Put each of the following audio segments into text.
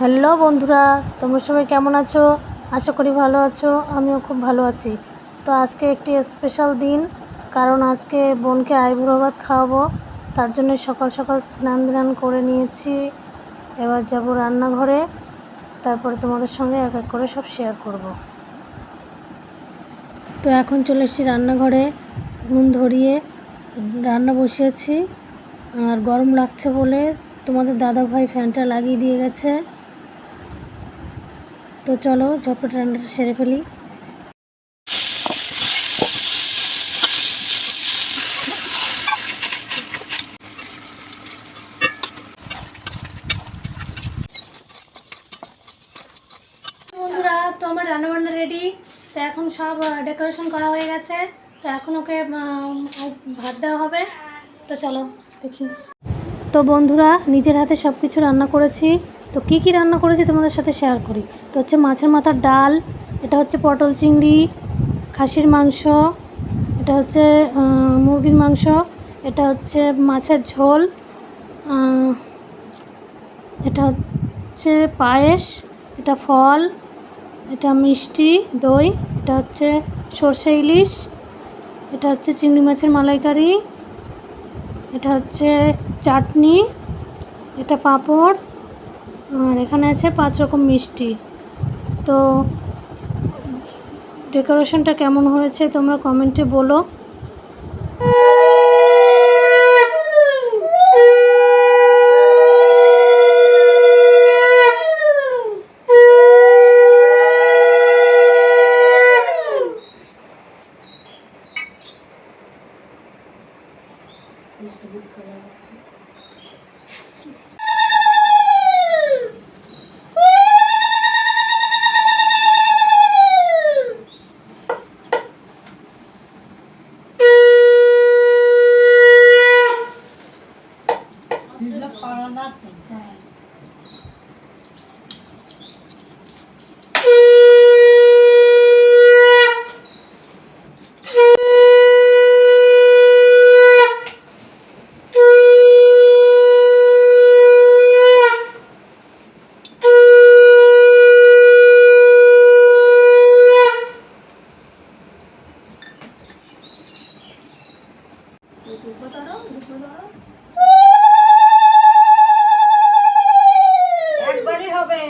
Hello বন্ধুরা, তোমরা সবাই কেমন আছো? আশা করি ভালো আছো, আমিও খুব ভালো আছি। তো আজকে একটি স্পেশাল দিন, কারণ আজকে বোনকে আইবুড়ো ভাত খাওয়াবো, তার জন্য সকাল সকাল স্নান ধান করে নিয়েছি। এবার যাব রান্নাঘরে, তারপরে তোমাদের সঙ্গে এক এক করে সব শেয়ার করব। তো এখন চলে এসেছি রান্নাঘরে, নুন ধরিয়ে রান্না বসিয়েছি। আর গরম লাগছে বলে তোমাদের দাদা ভাই ফ্যানটা লাগিয়ে দিয়ে গেছে। তো চলো ঝটপট রান্নাটা সেরে ফেলি। বন্ধুরা, তো আমার রান্নাবান্না রেডি তো এখন সব ডেকোরেশন করা হয়ে গেছে। তো এখন ওকে ভাত দেওয়া হবে। তো চলো দেখি। তো বন্ধুরা, নিজের হাতে সব কিছু রান্না করেছি। তো কী কী রান্না করেছি তোমাদের সাথে শেয়ার করি? এটা হচ্ছে মাছের মাথার ডাল, এটা হচ্ছে পটল চিংড়ি, খাসির মাংস, এটা হচ্ছে মুরগির মাংস, এটা হচ্ছে মাছের ঝোল এটা হচ্ছে পায়েস, এটা ফল, এটা মিষ্টি, দই, এটা হচ্ছে সর্ষে ইলিশ, এটা হচ্ছে চিংড়ি মাছের মালাইকারি, এটা হচ্ছে চাটনি, এটা পাঁপড় আর এখানে আছে পাঁচ রকম মিষ্টি। তো ডেকোরেশনটা কেমন হয়েছে তোমরা কমেন্টে বলো। একবারই হবে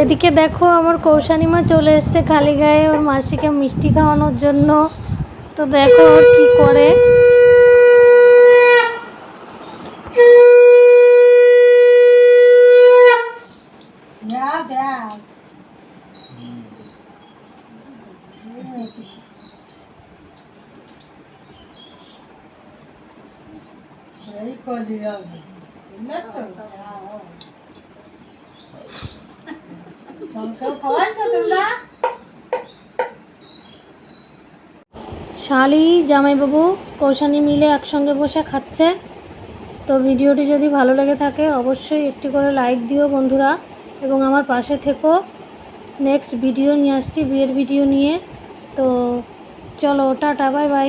এদিকে দেখো আমার কৌশানীমা চলে এসছে খালি গায়ে ওর মাসিকে মিষ্টি খাওয়ানোর জন্য। তো দেখো ওর কি করে। তো সবটাও শালি, জামাইবাবু, কৌশানী মিলে একসঙ্গে বসে খাচ্ছে। তো ভিডিওটি যদি ভালো লেগে থাকে, অবশ্যই একটি করে লাইক দিও বন্ধুরা। এবং আমার পাশে থেকো। নেক্সট ভিডিও নিয়ে আসছি, বিয়ের ভিডিও নিয়ে। তো চলো, টাটা বাই বাই